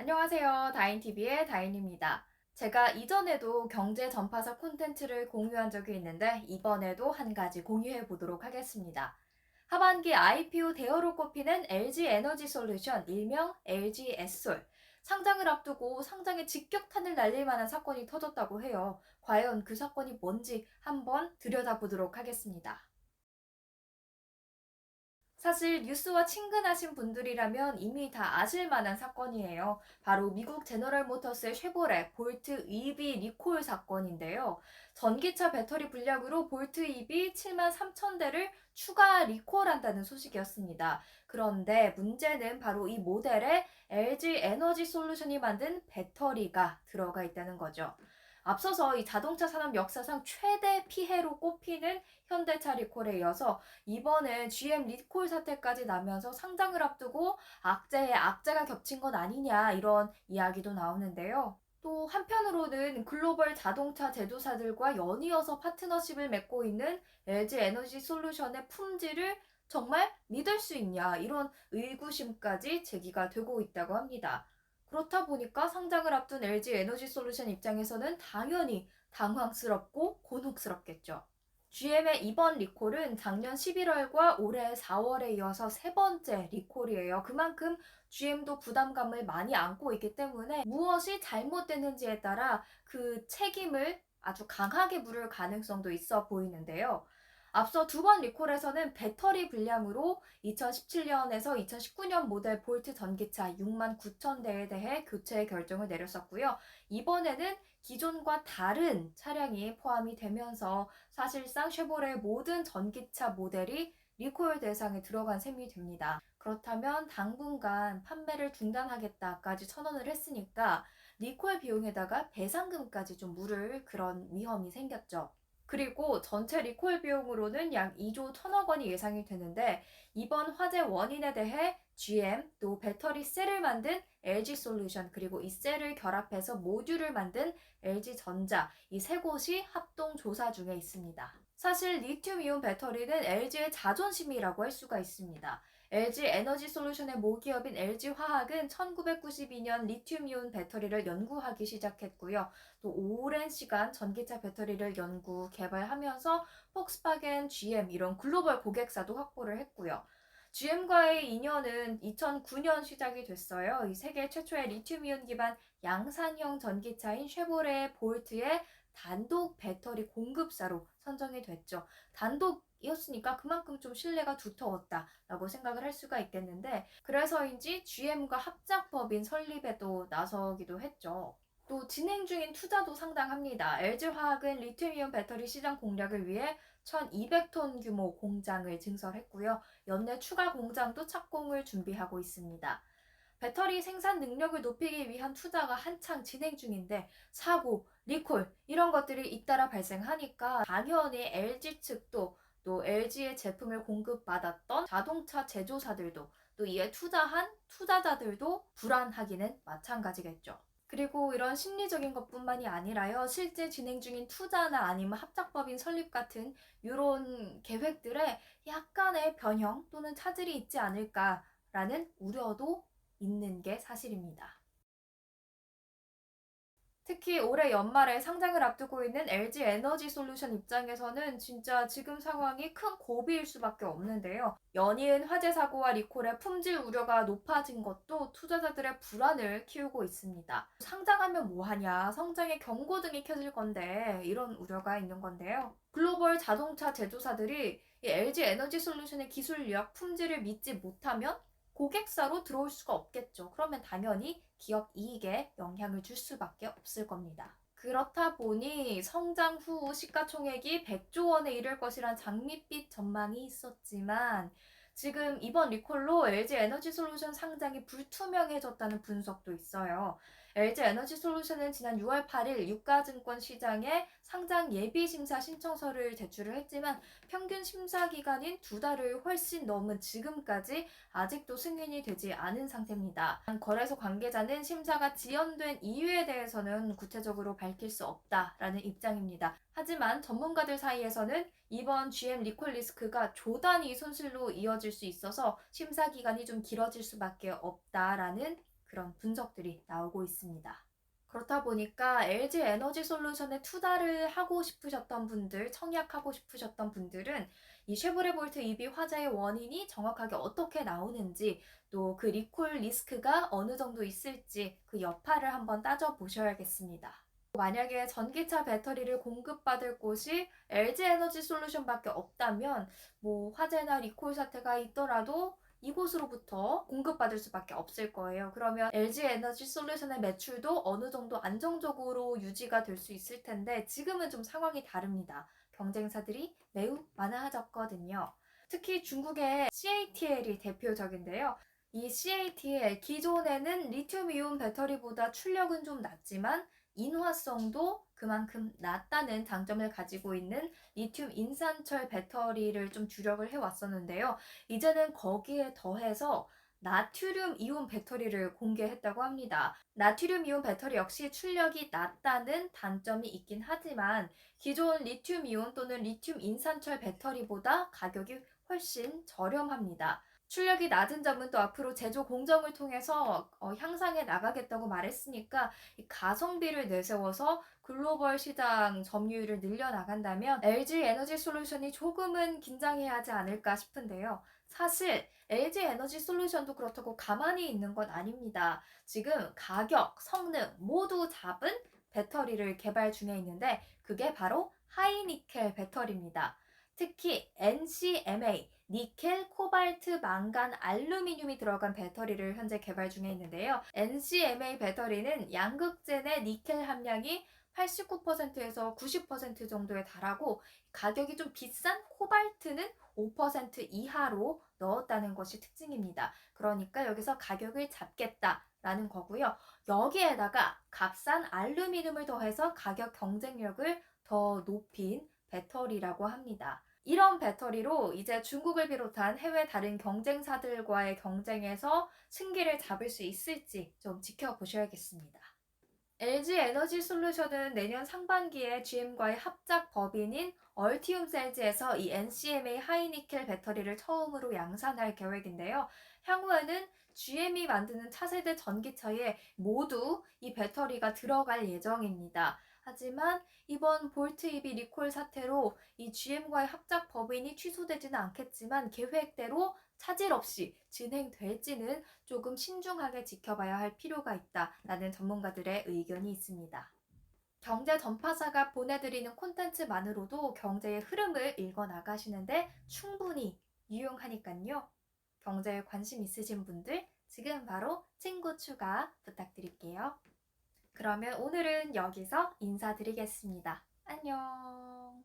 안녕하세요. 다인TV의 다인입니다. 제가 이전에도 경제 전파사 콘텐츠를 공유한 적이 있는데 이번에도 한 가지 공유해 보도록 하겠습니다. 하반기 IPO 대여로 꼽히는 LG 에너지 솔루션 일명 LG 에솔 상장을 앞두고 상장에 직격탄을 날릴 만한 사건이 터졌다고 해요. 과연 그 사건이 뭔지 한번 들여다보도록 하겠습니다. 사실 뉴스와 친근하신 분들이라면 이미 다 아실 만한 사건이에요. 바로 미국 제너럴 모터스의 쉐보레 볼트 EV 리콜 사건인데요. 전기차 배터리 불량으로 볼트 EV 7만 3천 대를 추가 리콜한다는 소식이었습니다. 그런데 문제는 바로 이 모델에 LG 에너지 솔루션이 만든 배터리가 들어가 있다는 거죠. 앞서서 이 자동차 산업 역사상 최대 피해로 꼽히는 현대차 리콜에 이어서 이번에 GM 리콜 사태까지 나면서 상장을 앞두고 악재에 악재가 겹친 건 아니냐 이런 이야기도 나오는데요. 또 한편으로는 글로벌 자동차 제조사들과 연이어서 파트너십을 맺고 있는 LG 에너지 솔루션의 품질을 정말 믿을 수 있냐 이런 의구심까지 제기가 되고 있다고 합니다. 그렇다 보니까 상장을 앞둔 LG 에너지 솔루션 입장에서는 당연히 당황스럽고 곤혹스럽겠죠. GM의 이번 리콜은 작년 11월과 올해 4월에 이어서 세 번째 리콜이에요. 그만큼 GM도 부담감을 많이 안고 있기 때문에 무엇이 잘못됐는지에 따라 그 책임을 아주 강하게 물을 가능성도 있어 보이는데요. 앞서 두 번 리콜에서는 배터리 불량으로 2017년에서 2019년 모델 볼트 전기차 6만 9천 대에 대해 교체 결정을 내렸었고요. 이번에는 기존과 다른 차량이 포함이 되면서 사실상 쉐보레의 모든 전기차 모델이 리콜 대상에 들어간 셈이 됩니다. 그렇다면 당분간 판매를 중단하겠다까지 선언을 했으니까 리콜 비용에다가 배상금까지 좀 물을 그런 위험이 생겼죠. 그리고 전체 리콜 비용으로는 약 2조 1천억 원이 예상이 되는데 이번 화재 원인에 대해 GM 또 배터리 셀을 만든 LG 솔루션 그리고 이 셀을 결합해서 모듈을 만든 LG 전자 이 세 곳이 합동 조사 중에 있습니다. 사실 리튬 이온 배터리는 LG의 자존심이라고 할 수가 있습니다. LG 에너지 솔루션의 모기업인 LG 화학은 1992년 리튬이온 배터리를 연구하기 시작했고요. 또 오랜 시간 전기차 배터리를 연구, 개발하면서 폭스바겐, GM 이런 글로벌 고객사도 확보를 했고요. GM과의 인연은 2009년 시작이 됐어요. 이 세계 최초의 리튬이온 기반 양산형 전기차인 쉐보레 볼트의 단독 배터리 공급사로 선정이 됐죠. 단독이었으니까 그만큼 좀 신뢰가 두터웠다라고 생각을 할 수가 있겠는데 그래서인지 GM과 합작법인 설립에도 나서기도 했죠. 또 진행 중인 투자도 상당합니다. LG화학은 리튬이온 배터리 시장 공략을 위해 1200톤 규모 공장을 증설했고요. 연내 추가 공장도 착공을 준비하고 있습니다. 배터리 생산 능력을 높이기 위한 투자가 한창 진행 중인데 사고, 리콜 이런 것들이 잇따라 발생하니까 당연히 LG 측도 또 LG의 제품을 공급받았던 자동차 제조사들도 또 이에 투자한 투자자들도 불안하기는 마찬가지겠죠. 그리고 이런 심리적인 것뿐만이 아니라요. 실제 진행 중인 투자나 아니면 합작법인 설립 같은 이런 계획들에 약간의 변형 또는 차질이 있지 않을까라는 우려도 있는 게 사실입니다. 특히 올해 연말에 상장을 앞두고 있는 LG 에너지 솔루션 입장에서는 진짜 지금 상황이 큰 고비일 수밖에 없는데요. 연이은 화재 사고와 리콜의 품질 우려가 높아진 것도 투자자들의 불안을 키우고 있습니다. 상장하면 뭐하냐, 성장의 경고등이 켜질 건데 이런 우려가 있는 건데요. 글로벌 자동차 제조사들이 LG 에너지 솔루션의 기술 력, 품질을 믿지 못하면 고객사로 들어올 수가 없겠죠. 그러면 당연히 기업 이익에 영향을 줄 수밖에 없을 겁니다. 그렇다 보니 성장 후 시가총액이 100조 원에 이를 것이란 장밋빛 전망이 있었지만 지금 이번 리콜로 LG 에너지 솔루션 상장이 불투명해졌다는 분석도 있어요. LG 에너지 솔루션은 지난 6월 8일 유가증권 시장에 상장 예비 심사 신청서를 제출을 했지만 평균 심사 기간인 두 달을 훨씬 넘은 지금까지 아직도 승인이 되지 않은 상태입니다. 거래소 관계자는 심사가 지연된 이유에 대해서는 구체적으로 밝힐 수 없다라는 입장입니다. 하지만 전문가들 사이에서는 이번 GM 리콜 리스크가 조단위 손실로 이어질 수 있어서 심사 기간이 좀 길어질 수밖에 없다라는 그런 분석들이 나오고 있습니다. 그렇다 보니까 LG 에너지 솔루션에 투자를 하고 싶으셨던 분들, 청약하고 싶으셨던 분들은 이 쉐보레 볼트 EV 화재의 원인이 정확하게 어떻게 나오는지 또 그 리콜 리스크가 어느 정도 있을지 그 여파를 한번 따져 보셔야겠습니다. 만약에 전기차 배터리를 공급받을 곳이 LG 에너지 솔루션밖에 없다면 뭐 화재나 리콜 사태가 있더라도 이곳으로부터 공급받을 수밖에 없을 거예요. 그러면 LG 에너지 솔루션의 매출도 어느 정도 안정적으로 유지가 될 수 있을 텐데 지금은 좀 상황이 다릅니다. 경쟁사들이 매우 많아졌거든요. 특히 중국의 CATL이 대표적인데요. 이 CATL 기존에는 리튬이온 배터리보다 출력은 좀 낮지만 인화성도 그만큼 낮다는 장점을 가지고 있는 리튬 인산철 배터리를 좀 주력을 해왔었는데요. 이제는 거기에 더해서 나트륨 이온 배터리를 공개했다고 합니다. 나트륨 이온 배터리 역시 출력이 낮다는 단점이 있긴 하지만 기존 리튬 이온 또는 리튬 인산철 배터리보다 가격이 훨씬 저렴합니다. 출력이 낮은 점은 또 앞으로 제조 공정을 통해서 어, 향상해 나가겠다고 말했으니까 이 가성비를 내세워서 글로벌 시장 점유율을 늘려나간다면 LG 에너지 솔루션이 조금은 긴장해야 하지 않을까 싶은데요. 사실 LG 에너지 솔루션도 그렇다고 가만히 있는 건 아닙니다. 지금 가격, 성능 모두 잡은 배터리를 개발 중에 있는데 그게 바로 하이니켈 배터리입니다. 특히 NCMA, 니켈, 코발트, 망간, 알루미늄이 들어간 배터리를 현재 개발 중에 있는데요. NCMA 배터리는 양극재의 니켈 함량이 89%에서 90% 정도에 달하고 가격이 좀 비싼 코발트는 5% 이하로 넣었다는 것이 특징입니다. 그러니까 여기서 가격을 잡겠다 라는 거고요. 여기에다가 값싼 알루미늄을 더해서 가격 경쟁력을 더 높인 배터리라고 합니다. 이런 배터리로 이제 중국을 비롯한 해외 다른 경쟁사들과의 경쟁에서 승기를 잡을 수 있을지 좀 지켜보셔야겠습니다. LG 에너지 솔루션은 내년 상반기에 GM과의 합작 법인인 얼티움 셀즈에서 이 NCMA 하이니켈 배터리를 처음으로 양산할 계획인데요. 향후에는 GM이 만드는 차세대 전기차에 모두 이 배터리가 들어갈 예정입니다. 하지만 이번 볼트 EV 리콜 사태로 이 GM과의 합작 법인이 취소되지는 않겠지만 계획대로 차질 없이 진행될지는 조금 신중하게 지켜봐야 할 필요가 있다라는 전문가들의 의견이 있습니다. 경제 전파사가 보내드리는 콘텐츠만으로도 경제의 흐름을 읽어 나가시는데 충분히 유용하니까요. 경제에 관심 있으신 분들 지금 바로 친구 추가 부탁드릴게요. 그러면 오늘은 여기서 인사드리겠습니다. 안녕.